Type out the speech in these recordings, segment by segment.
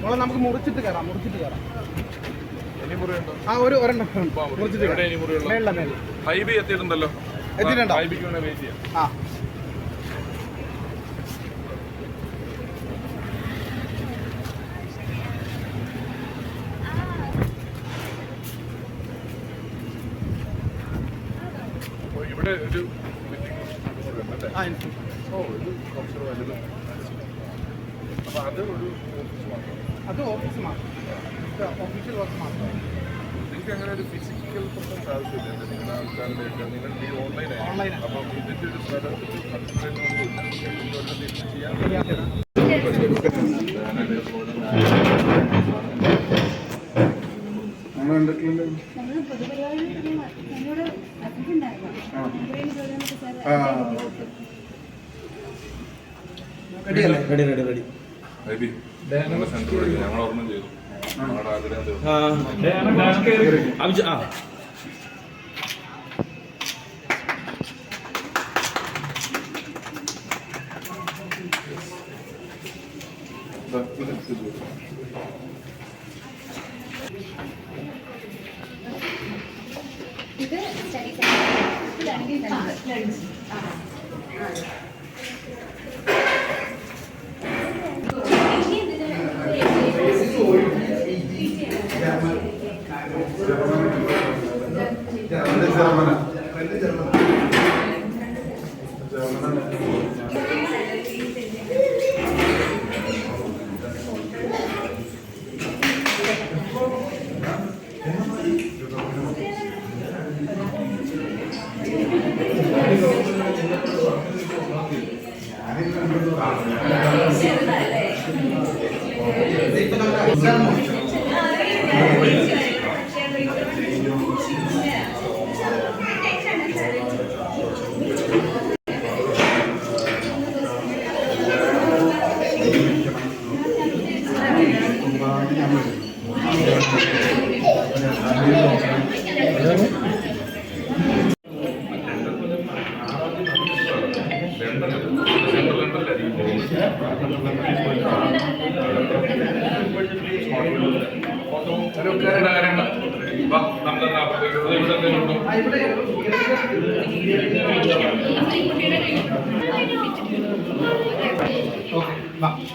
മോളെ നമുക്ക് മുറിച്ചിട്ട് കയറാം മുറിച്ചിട്ട് കയറാം ആ ഒരു ഒരെണ്ണം. മുറിച്ചിട്ട് മുറിയുള്ള മേളില ഹൈബി എത്തിയിട്ടുണ്ടല്ലോ. എത്തിയിട്ടുണ്ടോ? ഹൈബിക്ക് വേണേ വെയിറ്റ് ചെയ്യാം. ആ അപ്പോൾ ഇവിടെ ഒരു meeting room ഉണ്ട് ആ അല്ലേ? എനിക്ക് ഓ ഇത് കുറച്ച് വലുത് അപ്പോൾ അത് ഒരു ഓഫീസ് മാത്രം. അത് ഓഫീസ് മാത്രം. ഓഫീഷ്യൽ വർക്ക് മാത്രം. നിങ്ങൾക്ക് അങ്ങനെ ഒരു ഫിസിക്കൽ പ്രസൻസ് ആവശ്യമില്ല നിങ്ങളുടെ ആൾക്കാരുടെ ഒക്കെ നിങ്ങൾ ഈ ഓൺലൈൻ ആ. അപ്പം ഇതിന്റെ ഒരു സ്ഥലത്ത് ചെയ്യാൻ റെഡി റെഡി റെഡി. വഴി ഞങ്ങൾ ഓർമ്മ ചെയ്തു. ഞങ്ങളുടെ ആഗ്രഹം തീർന്നു അഭിജ ആ ദാ, ഇത് ഇത് ഇത്. ഇത് സ്റ്റഡി സെന്റർ ഇതാണെങ്കിൽ ലഞ്ച് സെൻട്രൽ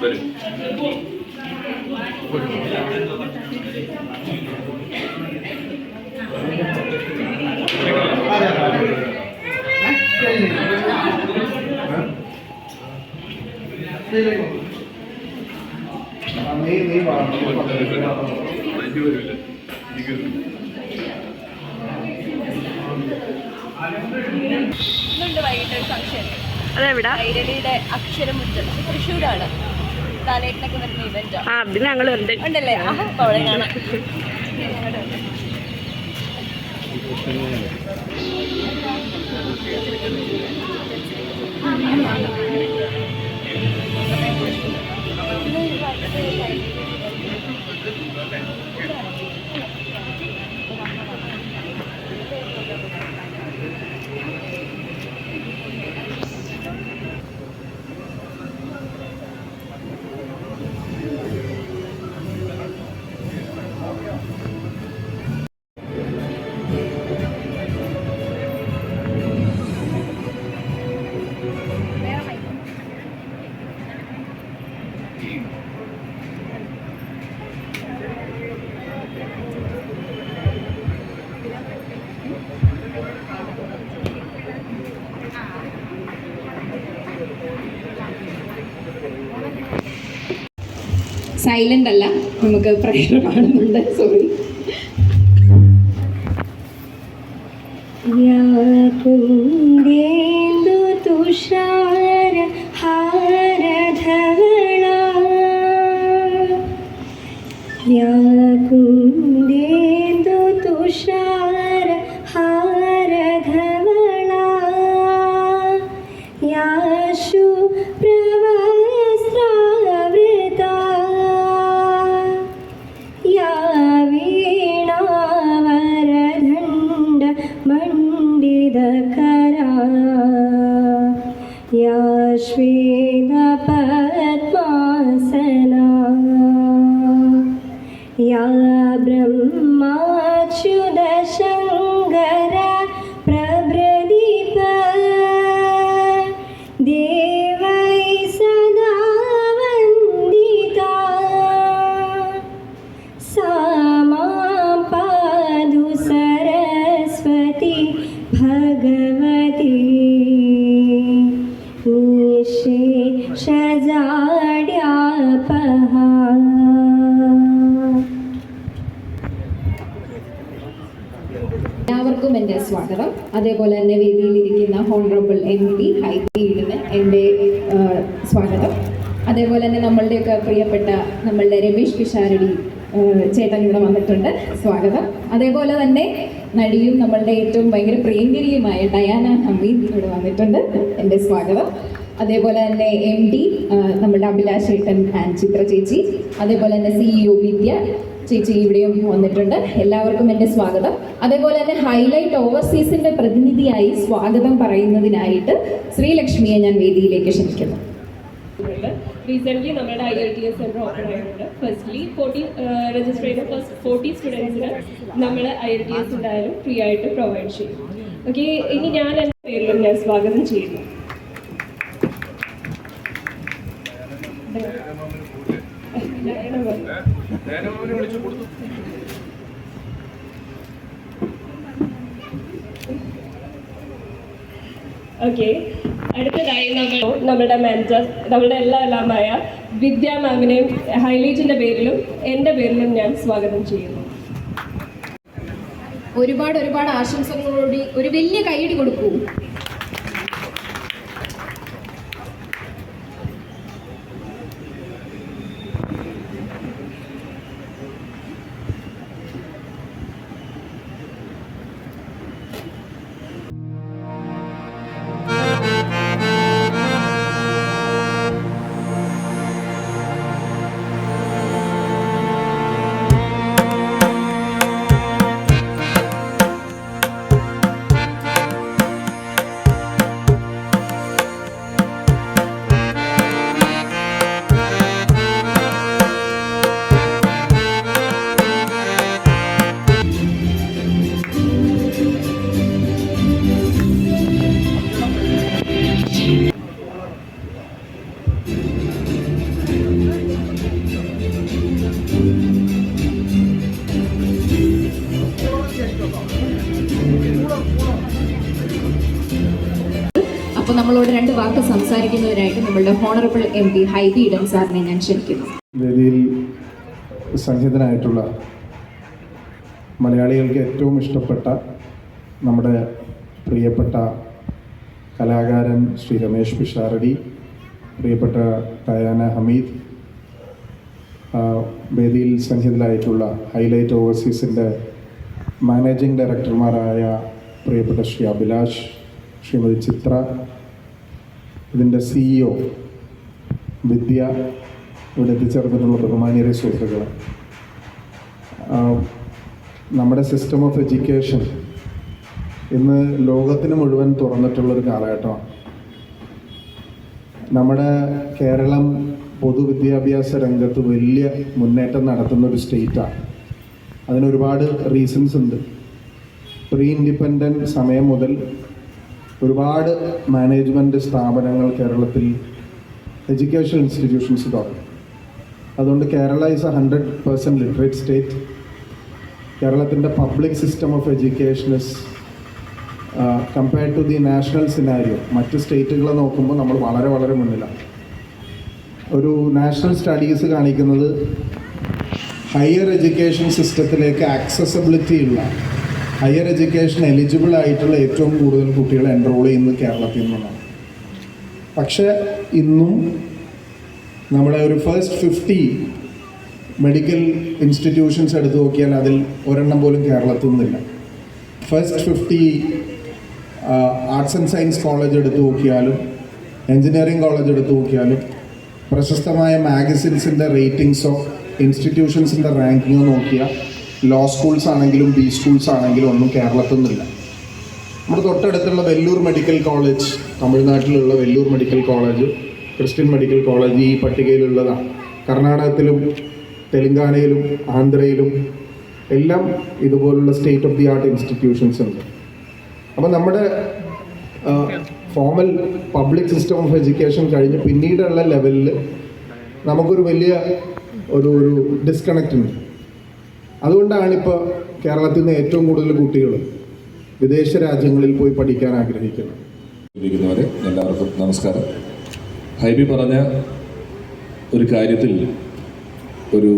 വരും നീ അതെവിടാ കൈരളിയുടെ അക്ഷരമുറ്റം തൃശ്ശൂരാണ്. കാലേട്ടിനൊക്കെ വരുന്ന ഇവന്റ് ആ. അതിന് ഞങ്ങൾ ഉണ്ട് ഉണ്ടല്ലേ? അവിടെ കാണാം. സൈലന്റ് അല്ല. നമുക്ക് പ്രയർ കാണുന്നുണ്ട് സോറി യാകുന്ദേന്ദു തുഷാര Shri Ya. സ്വാഗതം അതേപോലെ തന്നെ വേദിയിലിരിക്കുന്ന ഹോണറബിൾ എം പി ഹൈബീഡിന് എന്റെ സ്വാഗതം. അതേപോലെ തന്നെ നമ്മളുടെയൊക്കെ പ്രിയപ്പെട്ട നമ്മളുടെ രമേശ് പിഷാരടി ചേട്ടൻ ഇവിടെ വന്നിട്ടുണ്ട്. സ്വാഗതം. അതേപോലെ തന്നെ നടിയും നമ്മളുടെ ഏറ്റവും ഭയങ്കര പ്രിയങ്കരിയുമായ ഡയാന ഹമീദ് ഇവിടെ വന്നിട്ടുണ്ട്. എന്റെ സ്വാഗതം. അതേപോലെ തന്നെ എം ഡി നമ്മുടെ അഭിലാഷ് ഏട്ടൻ ആൻഡ് ചിത്ര ചേച്ചി. അതേപോലെ തന്നെ സിഇഒ വിദ്യ. ചേച്ചി ഇവിടെയും വന്നിട്ടുണ്ട്. എല്ലാവർക്കും എന്റെ സ്വാഗതം. അതേപോലെ തന്നെ ഹൈലൈറ്റ് ഓവർസീസിന്റെ പ്രതിനിധിയായി സ്വാഗതം പറയുന്നതിനായിട്ട് ശ്രീലക്ഷ്മിയെ ഞാൻ വേദിയിലേക്ക് ക്ഷണിക്കുന്നു. റീസെന്റ്ലി നമ്മുടെ I I T S centre open ആയിട്ടുണ്ട്. ഫസ്റ്റ്ലി ഫോർട്ടി രജിസ്റ്റർ ചെയ്ത ഫസ്റ്റ് ഫോർട്ടി സ്റ്റുഡൻസിന് നമ്മൾ ഐ ഐ ടി എസ് എന്തായാലും ഫ്രീ ആയിട്ട് പ്രൊവൈഡ് ചെയ്യും. ഓക്കെ ഇനി ഞാൻ എന്റെ പേരിലും ഞാൻ സ്വാഗതം ചെയ്യുന്നു. വിളിച്ചു കൊടുത്തു. ഓക്കെ അടുത്തതായി നമ്മൾ നമ്മുടെ മാനേജർ നമ്മുടെ എല്ലാ എല്ലാമായ വിദ്യാ മാമിനെയും ഹൈലൈറ്റിന്റെ പേരിലും എന്റെ പേരിലും ഞാൻ സ്വാഗതം ചെയ്യുന്നു. ഒരുപാട് ഒരുപാട് ആശംസകളോടി ഒരു വലിയ കൈയടി കൊടുക്കൂ. അപ്പോൾ നമ്മളോട് രണ്ട് വാക്ക് സംസാരിക്കുന്നവരായിട്ട് നമ്മളുടെ honourable M P Hibi Eden സാറിനെ ഞാൻ ക്ഷണിക്കുന്നു. വേദിയിൽ സംഹിതനായിട്ടുള്ള മലയാളികൾക്ക് ഏറ്റവും ഇഷ്ടപ്പെട്ട നമ്മുടെ പ്രിയപ്പെട്ട കലാകാരൻ ശ്രീ രമേശ് പിഷാരടി പ്രിയപ്പെട്ട തയാന ഹമീദ് വേദിയിൽ സന്നിഹിതരായിട്ടുള്ള ഹൈലൈറ്റ് ഓവർസീസിന്റെ മാനേജിംഗ് ഡയറക്ടർമാരായ പ്രിയപ്പെട്ട ശ്രീ അഭിലാഷ് ശ്രീമതി ചിത്ര ഇതിന്റെ സിഇഒ വിദ്യ ഇവിടെ എത്തിച്ചേർന്നിട്ടുള്ള ബഹുമാനീയ സുഹൃത്തുക്കൾ നമ്മുടെ സിസ്റ്റം ഓഫ് എഡ്യൂക്കേഷൻ ഇന്ന് ലോകത്തിന് മുഴുവൻ തുറന്നിട്ടുള്ളൊരു കാലഘട്ടമാണ്. നമ്മുടെ കേരളം പൊതുവിദ്യാഭ്യാസ രംഗത്ത് വലിയ മുന്നേറ്റം നടത്തുന്ന ഒരു സ്റ്റേറ്റാണ് അതിനൊരുപാട് റീസൺസ് ഉണ്ട്. പ്രീ ഇൻഡിപെൻഡന്റ് സമയം മുതൽ ഒരുപാട് മാനേജ്മെന്റ് സ്ഥാപനങ്ങൾ കേരളത്തിൽ എഡ്യൂക്കേഷൻ ഇൻസ്റ്റിറ്റ്യൂഷൻസ് തുടങ്ങി അതുകൊണ്ട് Kerala is a hundred percent literate state കേരളത്തിന്റെ public system of education is compared to the national scenario മറ്റ് സ്റ്റേറ്റുകളെ നോക്കുമ്പോൾ നമ്മൾ വളരെ വളരെ മുന്നിലാണ്. ഒരു നാഷണൽ സ്റ്റഡീസ് കാണിക്കുന്നത് ഹയർ എഡ്യൂക്കേഷൻ സിസ്റ്റത്തിലേക്ക് ആക്സസബിലിറ്റി ഉള്ള ഹയർ എഡ്യൂക്കേഷൻ എലിജിബിൾ ആയിട്ടുള്ള ഏറ്റവും കൂടുതൽ കുട്ടികൾ എൻറോൾ ചെയ്യുന്നത് കേരളത്തിൽ നിന്നാണ്. പക്ഷേ ഇന്നും നമ്മുടെ ഒരു ഫസ്റ്റ് ഫിഫ്റ്റി മെഡിക്കൽ ഇൻസ്റ്റിറ്റ്യൂഷൻസ് എടുത്തു നോക്കിയാൽ അതിൽ ഒരെണ്ണം പോലും കേരളത്തിൽ നിന്നില്ല. First fifty arts and science college എടുത്തു നോക്കിയാലും എഞ്ചിനീയറിംഗ് കോളേജ് എടുത്തു നോക്കിയാലും പ്രശസ്തമായ മാഗസിൻസിന്റെ റേറ്റിംഗ്സോ ഇൻസ്റ്റിറ്റ്യൂഷൻസിന്റെ റാങ്കിങ്ങോ നോക്കിയാൽ ലോ സ്കൂൾസ് ആണെങ്കിലും ബി സ്കൂൾസ് ആണെങ്കിലും ഒന്നും കേരളത്തിൽ നിന്നില്ല നമ്മുടെ തൊട്ടടുത്തുള്ള Vellore medical college തമിഴ്നാട്ടിലുള്ള Vellore medical college Christian medical college ഈ പട്ടികയിലുള്ളതാണ്. കർണാടകത്തിലും തെലങ്കാനയിലും ആന്ധ്രയിലും എല്ലാം ഇതുപോലുള്ള state of the art institutions ഉണ്ട്. അപ്പോൾ നമ്മുടെ formal public system of education കഴിഞ്ഞ് പിന്നീടുള്ള ലെവലിൽ നമുക്കൊരു വലിയ ഒരു ഒരു ഡിസ്കണക്റ്റ് ഉണ്ട്. അതുകൊണ്ടാണ് ഇപ്പോൾ കേരളത്തിൽ നിന്ന് ഏറ്റവും കൂടുതൽ കുട്ടികൾ വിദേശ രാജ്യങ്ങളിൽ പോയി പഠിക്കാൻ ആഗ്രഹിക്കുന്നത്. എല്ലാവർക്കും നമസ്കാരം. ഹൈബി പറഞ്ഞ ഒരു കാര്യത്തിൽ ഒരു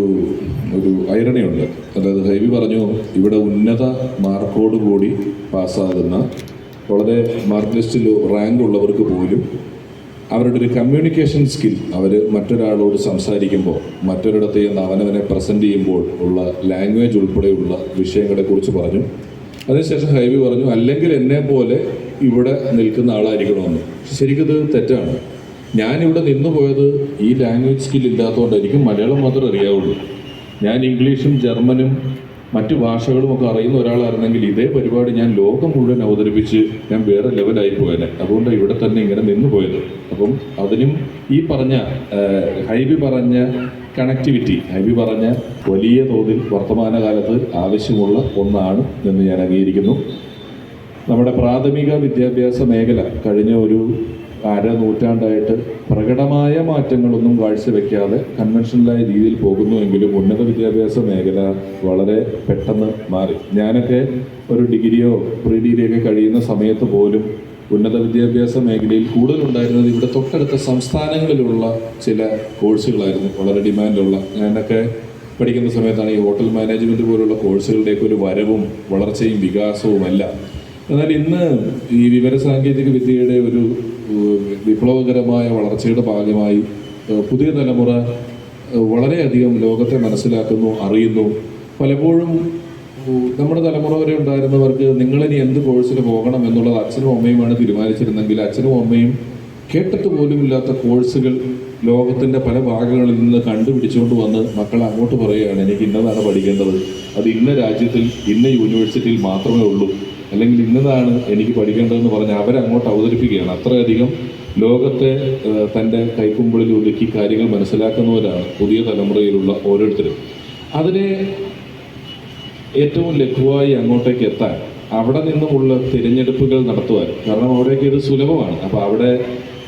ഒരു ഐറണിയുണ്ട്. അതായത് ഹൈബി പറഞ്ഞു ഇവിടെ ഉന്നത മാർക്കോട് കൂടി പാസ്സാകുന്ന വളരെ മാർക്ക് ലിസ്റ്റിൽ റാങ്ക് ഉള്ളവർക്ക് പോലും അവരുടെ ഒരു കമ്മ്യൂണിക്കേഷൻ സ്കിൽ അവർ മറ്റൊരാളോട് സംസാരിക്കുമ്പോൾ മറ്റൊരിടത്ത് നിന്ന് അവനവനെ പ്രസന്റ് ചെയ്യുമ്പോൾ ഉള്ള ലാംഗ്വേജ് ഉൾപ്പെടെയുള്ള വിഷയങ്ങളെക്കുറിച്ച് പറഞ്ഞു. അതിനുശേഷം ഹൈബി പറഞ്ഞു അല്ലെങ്കിൽ എന്നെ പോലെ ഇവിടെ നിൽക്കുന്ന ആളായിരിക്കണമെന്ന്. ഇത് തെറ്റാണ്. ഞാനിവിടെ നിന്ന് പോയത് ഈ ലാംഗ്വേജ് സ്കിൽ ഇല്ലാത്തതുകൊണ്ടായിരിക്കും മലയാളം മാത്രമേ അറിയാവുള്ളൂ. ഞാൻ ഇംഗ്ലീഷും ജർമ്മനും മറ്റു ഭാഷകളും ഒക്കെ അറിയുന്ന ഒരാളായിരുന്നെങ്കിൽ ഇതേ പരിപാടി ഞാൻ ലോകം മുഴുവൻ അവതരിപ്പിച്ച് ഞാൻ വേറെ ലെവലായി പോയേനെ. അതുകൊണ്ട് ഇവിടെ തന്നെ ഇങ്ങനെ നിന്ന് പോയത്. അപ്പം അതിനും ഈ പറഞ്ഞ ഹൈബി പറഞ്ഞ കണക്ടിവിറ്റി ഹൈബി പറഞ്ഞ വലിയ തോതിൽ വർത്തമാനകാലത്ത് ആവശ്യമുള്ള ഒന്നാണ് എന്ന് ഞാൻ അംഗീകരിക്കുന്നു. നമ്മുടെ പ്രാഥമിക വിദ്യാഭ്യാസ മേഖല കഴിഞ്ഞ ഒരു അര നൂറ്റാണ്ടായിട്ട് പ്രകടമായ മാറ്റങ്ങളൊന്നും കാഴ്ചവെക്കാതെ കൺവെൻഷനലായ രീതിയിൽ പോകുന്നുവെങ്കിലും ഉന്നത വിദ്യാഭ്യാസ മേഖല വളരെ പെട്ടെന്ന് മാറി. ഞാനൊക്കെ ഒരു ഡിഗ്രിയോ പ്രീ ഡിഗ്രിയൊക്കെ കഴിയുന്ന സമയത്ത് പോലും ഉന്നത വിദ്യാഭ്യാസ മേഖലയിൽ കൂടുതലുണ്ടായിരുന്നത് ഇവിടെ തൊട്ടടുത്ത സംസ്ഥാനങ്ങളിലുള്ള ചില കോഴ്സുകളായിരുന്നു. വളരെ ഡിമാൻഡുള്ള. ഞാനൊക്കെ പഠിക്കുന്ന സമയത്താണ് ഈ ഹോട്ടൽ മാനേജ്മെന്റ് പോലുള്ള കോഴ്സുകളുടെയൊക്കെ ഒരു വരവും വളർച്ചയും വികാസവുമല്ല എന്നാൽ ഇന്ന് ഈ വിവരസാങ്കേതിക വിദ്യയുടെ ഒരു വിപ്ലവകരമായ വളർച്ചയുടെ ഭാഗമായി പുതിയ തലമുറ വളരെയധികം ലോകത്തെ മനസ്സിലാക്കുന്നു അറിയുന്നു. പലപ്പോഴും നമ്മുടെ തലമുറ വരെ ഉണ്ടായിരുന്നവർക്ക് നിങ്ങളിനി എന്ത് കോഴ്സിന് പോകണം എന്നുള്ളത് അച്ഛനും അമ്മയുമാണ് തീരുമാനിച്ചിരുന്നെങ്കിൽ അച്ഛനും അമ്മയും കേട്ടിട്ട് പോലുമില്ലാത്ത കോഴ്സുകൾ ലോകത്തിന്റെ പല ഭാഗങ്ങളിൽ നിന്ന് കണ്ടുപിടിച്ചുകൊണ്ട് വന്ന് മക്കൾ അങ്ങോട്ട് പറയുകയാണ് എനിക്ക് ഇന്നതാണ് പഠിക്കേണ്ടത്. അത് ഇന്ന രാജ്യത്തിൽ ഇന്ന യൂണിവേഴ്സിറ്റിയിൽ മാത്രമേ ഉള്ളൂ. അല്ലെങ്കിൽ ഇന്നതാണ് എനിക്ക് പഠിക്കേണ്ടതെന്ന് പറഞ്ഞ് അവരങ്ങോട്ട് അവതരിപ്പിക്കുകയാണ്. അത്രയധികം ലോകത്തെ തന്റെ കൈക്കുമ്പിളിൽ ഒതുക്കി കാര്യങ്ങൾ മനസ്സിലാക്കുന്നവരാണ് പുതിയ തലമുറയിലുള്ള ഓരോരുത്തരും. അതിനെ ഏറ്റവും ലഘുവായി അങ്ങോട്ടേക്ക് എത്താൻ അവിടെ നിന്നുമുള്ള തിരഞ്ഞെടുപ്പുകൾ നടത്തുവാൻ. കാരണം അവിടേക്ക് ഇത് സുലഭമാണ്. അപ്പോൾ അവിടെ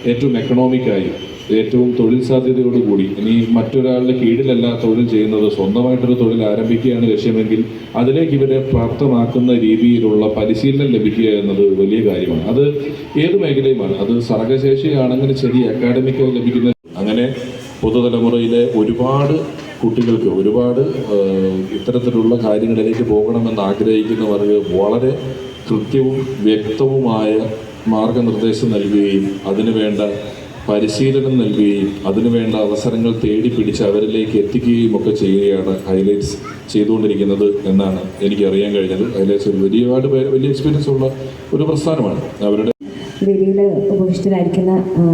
ഏറ്റവും എക്കണോമിക്കായി ഏറ്റവും തൊഴിൽ സാധ്യതയോടുകൂടി ഇനി മറ്റൊരാളുടെ കീഴിലല്ല തൊഴിൽ ചെയ്യുന്നത് സ്വന്തമായിട്ടൊരു തൊഴിൽ ആരംഭിക്കുകയാണ് ലക്ഷ്യമെങ്കിൽ അതിലേക്ക് ഇവരെ പ്രാപ്തമാക്കുന്ന രീതിയിലുള്ള പരിശീലനം ലഭിക്കുക എന്നത് വലിയ കാര്യമാണ്. അത് ഏത് മേഖലയുമാണ്? അത് സർഗശേഷിയാണെങ്കിലും ശരി അക്കാഡമിക്കായി ലഭിക്കുന്ന അങ്ങനെ പുതുതലമുറയിലെ ഒരുപാട് കുട്ടികൾക്ക് ഒരുപാട് ഇത്തരത്തിലുള്ള കാര്യങ്ങളിലേക്ക് പോകണമെന്ന് ആഗ്രഹിക്കുന്നവർക്ക് വളരെ കൃത്യവും വ്യക്തവുമായ മാർഗനിർദ്ദേശം നൽകുകയും അതിനുവേണ്ട പരിശീലനം നൽകുകയും അതിനുവേണ്ട അവസരങ്ങൾ തേടി പിടിച്ച് അവരിലേക്ക് എത്തിക്കുകയും ഒക്കെ ചെയ്യുകയാണ് ഹൈലൈറ്റ്സ് ചെയ്തുകൊണ്ടിരിക്കുന്നത് എന്നാണ് എനിക്ക് അറിയാൻ കഴിഞ്ഞത്. ഹൈലൈറ്റ്സ് ഒരു ഒരുപാട് പേര് വലിയ എക്സ്പീരിയൻസ് ഉള്ള ഒരു പ്രസ്ഥാനമാണ്. അവരുടെ വേദിയിൽ ഉപവിഷ്ടരായിരിക്കുന്ന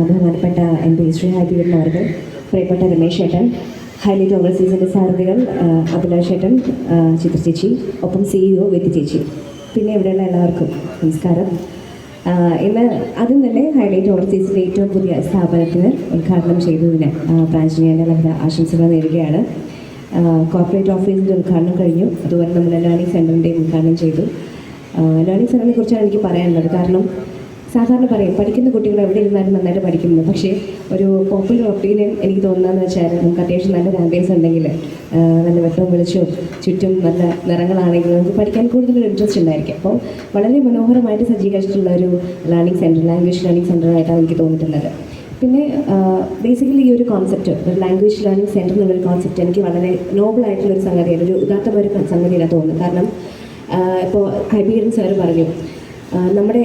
ബഹുമാനപ്പെട്ട എം പി ശ്രീ ഹാബിബിൻ അവർക്ക് പ്രിയപ്പെട്ട രമേശ് ഏട്ടൻ ഹൈലൈറ്റ് ഓവർസീസിന്റെ സാരഥികൾ അഭിലാഷേട്ടൻ ചിത്ര ചേച്ചി ഒപ്പം സിഇഒ വ്യക്തി ചേച്ചി. പിന്നെ ഇവിടെയുള്ള എല്ലാവർക്കും നമസ്കാരം. ഇന്ന് ആദ്യം തന്നെ ഹൈലൈറ്റ് ഓവർസീസിന്റെ ഏറ്റവും പുതിയ സ്ഥാപനത്തിന് ഉദ്ഘാടനം ചെയ്തതിന് ബ്രാഞ്ചിന് ഞാൻ എല്ലാവിധ ആശംസകൾ നേരുകയാണ്. കോർപ്പറേറ്റ് ഓഫീസിന്റെ ഉദ്ഘാടനം കഴിഞ്ഞു. അതുപോലെ നമ്മുടെ ലേണിംഗ് സെന്ററിന്റെയും ഉദ്ഘാടനം ചെയ്തു. ലേണിംഗ് സെന്ററിനെ കുറിച്ചാണ് എനിക്ക് പറയാനുള്ളത്. കാരണം സാധാരണ പറയും പഠിക്കുന്ന കുട്ടികൾ എവിടെ ഇരുന്നാലും നന്നായിട്ട് പഠിക്കുന്നത് പക്ഷേ ഒരു പോപ്പുലർ ഒപ്പീനിയൻ എനിക്ക് തോന്നുന്നതെന്ന് വെച്ചാൽ നമുക്ക് അത്യാവശ്യം നല്ല ആംബിയൻസ് ഉണ്ടെങ്കിൽ നല്ല വെട്ടവും വെളിച്ചവും ചുറ്റും നല്ല നിറങ്ങളാണെങ്കിൽ നമുക്ക് പഠിക്കാൻ കൂടുതൽ ഇൻട്രസ്റ്റ് ഉണ്ടായിരിക്കും. അപ്പോൾ വളരെ മനോഹരമായിട്ട് സജ്ജീകരിച്ചിട്ടുള്ള ഒരു ലേണിംഗ് സെന്റർ ലാംഗ്വേജ് ലേണിംഗ് സെന്ററായിട്ടാണ് എനിക്ക് തോന്നിയിട്ടുള്ളത്. പിന്നെ ബേസിക്കലി ഈ ഒരു കോൺസെപ്റ്റ് ഒരു ലാംഗ്വേജ് ലേണിംഗ് സെന്റർ എന്നുള്ളൊരു കോൺസെപ്റ്റ് എനിക്ക് വളരെ നോബിളായിട്ടുള്ള ഒരു സംഗതിയാണ് ഒരു ഉദാത്തമായ ഒരു സംഗതിയാണ് തോന്നുന്നത്. കാരണം ഇപ്പോൾ ഹൈബീരൻ സാർ പറഞ്ഞു നമ്മുടെ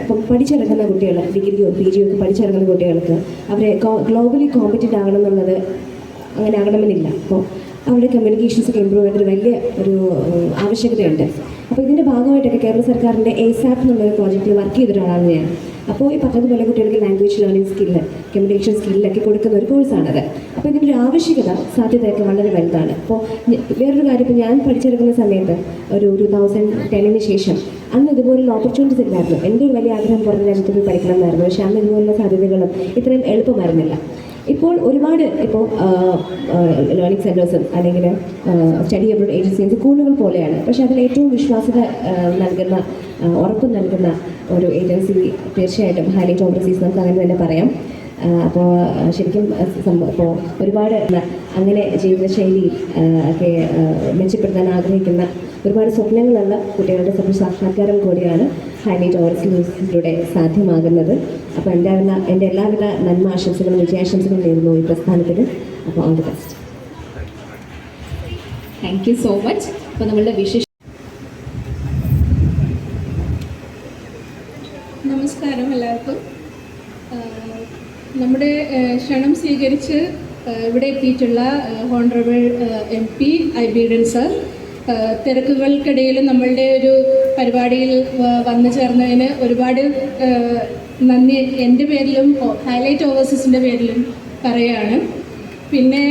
ഇപ്പം പഠിച്ചിറങ്ങുന്ന കുട്ടികൾ ഡിഗ്രിയോ പി ജിയോ ഒക്കെ പഠിച്ചിറങ്ങുന്ന കുട്ടികൾക്ക് അവരെ ഗ്ലോബലി കോമ്പറ്റന്റ് ആകണം എന്നുള്ളത് അങ്ങനെ ആകണമെന്നില്ല. അപ്പോൾ അവരുടെ കമ്മ്യൂണിക്കേഷൻസ് ഒക്കെ ഇമ്പ്രൂവ് ഒരു വലിയ ഒരു ആവശ്യകതയുണ്ട്. അപ്പോൾ ഇതിന്റെ ഭാഗമായിട്ടൊക്കെ കേരള സർക്കാരിന്റെ എസാപ്പ് എന്നുള്ളൊരു പ്രോജക്റ്റിൽ വർക്ക് ചെയ്ത ഒരാളാണ് ഞാൻ. അപ്പോൾ ഈ പറഞ്ഞതുപോലെ കുട്ടികൾക്ക് ലാംഗ്വേജ് ലേണിംഗ് സ്കില്ല് കമ്മ്യൂണിക്കേഷൻ സ്കില്ലൊക്കെ കൊടുക്കുന്ന ഒരു കോഴ്സാണത് അപ്പോൾ ഇതിന്റെ ഒരു ആവശ്യകത സാധ്യതയൊക്കെ വളരെ വലുതാണ്. അപ്പോൾ വേറൊരു കാര്യം ഇപ്പോൾ ഞാൻ പഠിച്ചെടുക്കുന്ന സമയത്ത് ഒരു ടു തൗസൻഡ് ടെന്നിന് ശേഷം അന്ന് ഇതുപോലുള്ള ഓപ്പർച്യൂണിറ്റീസ് ഇല്ലായിരുന്നു. എന്റെ വലിയ ആഗ്രഹം പുറത്ത് രാജ്യത്ത് പോയി പഠിക്കണം എന്നായിരുന്നു പക്ഷേ അന്ന് ഇതുപോലുള്ള സാധ്യതകളും ഇത്രയും എളുപ്പമായിരുന്നില്ല. ഇപ്പോൾ ഒരുപാട് ഇപ്പോൾ ലേണിംഗ് സെന്റേഴ്സും അല്ലെങ്കിൽ സ്റ്റഡി അബ്രോഡ് ഏജൻസീസ് സ്കൂളുകൾ പോലെയാണ്. പക്ഷേ അതിൽ ഏറ്റവും വിശ്വാസ്യത ആ, നൽകുന്ന ഉറപ്പ് നൽകുന്ന ഒരു ഏജൻസി തീർച്ചയായിട്ടും ഹൈലൈറ്റ് ഓവർസീസ് നമുക്ക് അങ്ങനെ തന്നെ പറയാം. അപ്പോൾ ശരിക്കും ഇപ്പോൾ ഒരുപാട് അങ്ങനെ ജീവിതശൈലി ഒക്കെ മെച്ചപ്പെടുത്താൻ ആഗ്രഹിക്കുന്ന ഒരുപാട് സ്വപ്നങ്ങളുള്ള കുട്ടികളുടെ സ്വപ്ന സാക്ഷാത്കാരം കൂടിയാണ് ഹൈലി ടോറസ് ന്യൂസിലൂടെ സാധ്യമാകുന്നത്. അപ്പോൾ എന്റെ എല്ലാ എന്റെ എല്ലാവിധ നന്മ ആശംസകളും വിജയാശംസകളും നേരുന്നു ഈ പ്രസ്ഥാനത്തിന്. അപ്പോൾ all the best thank you so much അപ്പോൾ നമ്മളുടെ വിശേഷ നമസ്കാരം എല്ലാവർക്കും ആഹ് നമ്മുടെ ക്ഷണം സ്വീകരിച്ച് ഇവിടെ എത്തിയിട്ടുള്ള honourable M P Hibi Eden sir തിരക്കുകൾക്കിടയിൽ നമ്മളുടെ ഒരു പരിപാടിയിൽ വന്നു ചേർന്നതിന് ഒരുപാട് നന്ദി. എന്റെ പേരിലും ഹൈലൈറ്റ് ഓവർസീസിന്റെ പേരിലും പറയുകയാണ്. പിന്നെ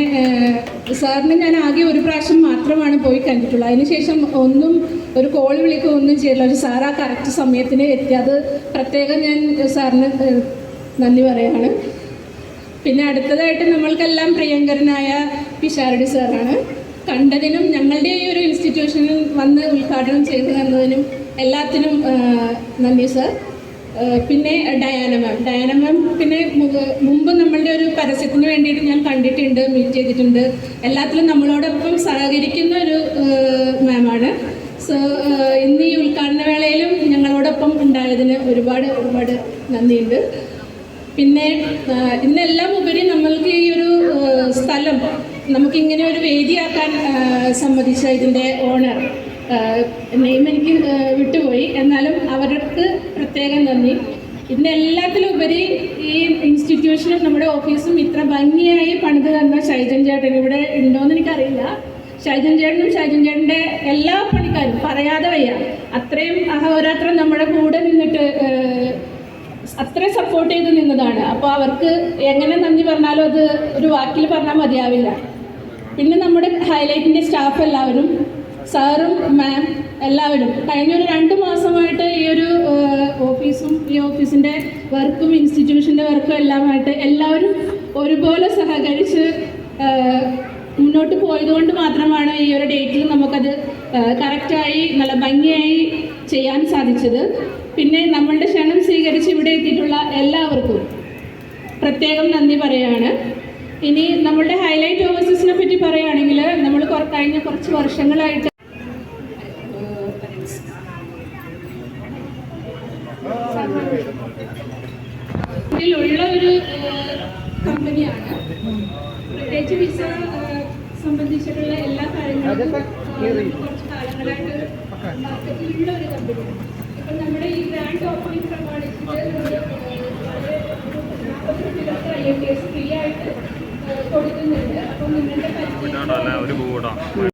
സാറിന് ഞാൻ ആകെ ഒരു പ്രാവശ്യം മാത്രമാണ് പോയി കണ്ടിട്ടുള്ളൂ. അതിനുശേഷം ഒന്നും ഒരു കോൾ വിളിക്കുക ഒന്നും ചെയ്തില്ല. ഒരു സാർ ആ കറക്റ്റ് സമയത്തിന് എത്തി. അത് പ്രത്യേകം ഞാൻ സാറിന് നന്ദി പറയുകയാണ്. പിന്നെ അടുത്തതായിട്ട് നമ്മൾക്കെല്ലാം പ്രിയങ്കരനായ പിഷാരടി സാറാണ്. കണ്ടതിനും ഞങ്ങളുടെ ഈ ഒരു ഇൻസ്റ്റിറ്റ്യൂഷനിൽ വന്ന് ഉദ്ഘാടനം ചെയ്തു തന്നതിനും എല്ലാത്തിനും നന്ദി സർ. പിന്നെ ഡയാന മാം. ഡയാന മാം പിന്നെ മുമ്പ് നമ്മളുടെ ഒരു പരസ്യത്തിന് വേണ്ടിയിട്ട് ഞാൻ കണ്ടിട്ടുണ്ട് മീറ്റ് ചെയ്തിട്ടുണ്ട്. എല്ലാത്തിലും നമ്മളോടൊപ്പം സഹകരിക്കുന്ന ഒരു മാമാണ്. സോ ഇന്ന് ഈ ഉദ്ഘാടന വേളയിലും ഞങ്ങളോടൊപ്പം ഉണ്ടായതിന് ഒരുപാട് ഒരുപാട് നന്ദിയുണ്ട്. പിന്നെ ഇന്നെല്ലാം ഉപരി നമ്മൾക്ക് ഈ ഒരു സ്ഥലം നമുക്കിങ്ങനെ ഒരു വേദിയാക്കാൻ സമ്മതിച്ച ഇതിന്റെ ഓണർ നെയിം എനിക്ക് വിട്ടുപോയി. എന്നാലും അവർക്ക് പ്രത്യേകം നന്ദി. ഇതിന്റെ എല്ലാത്തിലും ഉപരി ഈ ഇൻസ്റ്റിറ്റ്യൂഷനും നമ്മുടെ ഓഫീസും ഇത്ര ഭംഗിയായി പണിത് തന്ന ഷൈജൻ ചേട്ടൻ ഇവിടെ ഉണ്ടോയെന്ന് എനിക്കറിയില്ല. ഷൈജൻ ചേട്ടനും ഷൈജൻ ചേട്ടന്റെ എല്ലാ പണിക്കാരും പറയാതെ വയ്യ. അത്രയും അഹോരാത്രം നമ്മുടെ കൂടെ നിന്നിട്ട് അത്രയും സപ്പോർട്ട് ചെയ്ത് നിന്നതാണ്. അപ്പോൾ അവർക്ക് എങ്ങനെ നന്ദി പറഞ്ഞാലും അത് ഒരു വാക്കിൽ പറഞ്ഞാൽ മതിയാവില്ല. പിന്നെ നമ്മുടെ ഹൈലൈറ്റിന്റെ സ്റ്റാഫ് എല്ലാവരും സാറും മാം എല്ലാവരും. കഴിഞ്ഞ ഒരു രണ്ട് മാസമായിട്ട് ഈ ഒരു ഓഫീസും ഈ ഓഫീസിന്റെ വർക്കും ഇൻസ്റ്റിറ്റ്യൂഷന്റെ വർക്കും എല്ലാമായിട്ട് എല്ലാവരും ഒരുപോലെ സഹകരിച്ച് മുന്നോട്ട് പോയതുകൊണ്ട് മാത്രമാണ് ഈ ഒരു ഡേറ്റിൽ നമുക്കത് കറക്റ്റായി നല്ല ഭംഗിയായി ചെയ്യാൻ സാധിച്ചത്. പിന്നെ നമ്മളുടെ ക്ഷണം സ്വീകരിച്ച് ഇവിടെ എത്തിയിട്ടുള്ള എല്ലാവർക്കും പ്രത്യേകം നന്ദി പറയുകയാണ് ഇനി നമ്മളുടെ ഹൈലൈറ്റ് ഓഫീസസിനെ പറ്റി പറയുകയാണെങ്കിൽ നമ്മൾ കഴിഞ്ഞ കുറച്ച് വർഷങ്ങളായിട്ട്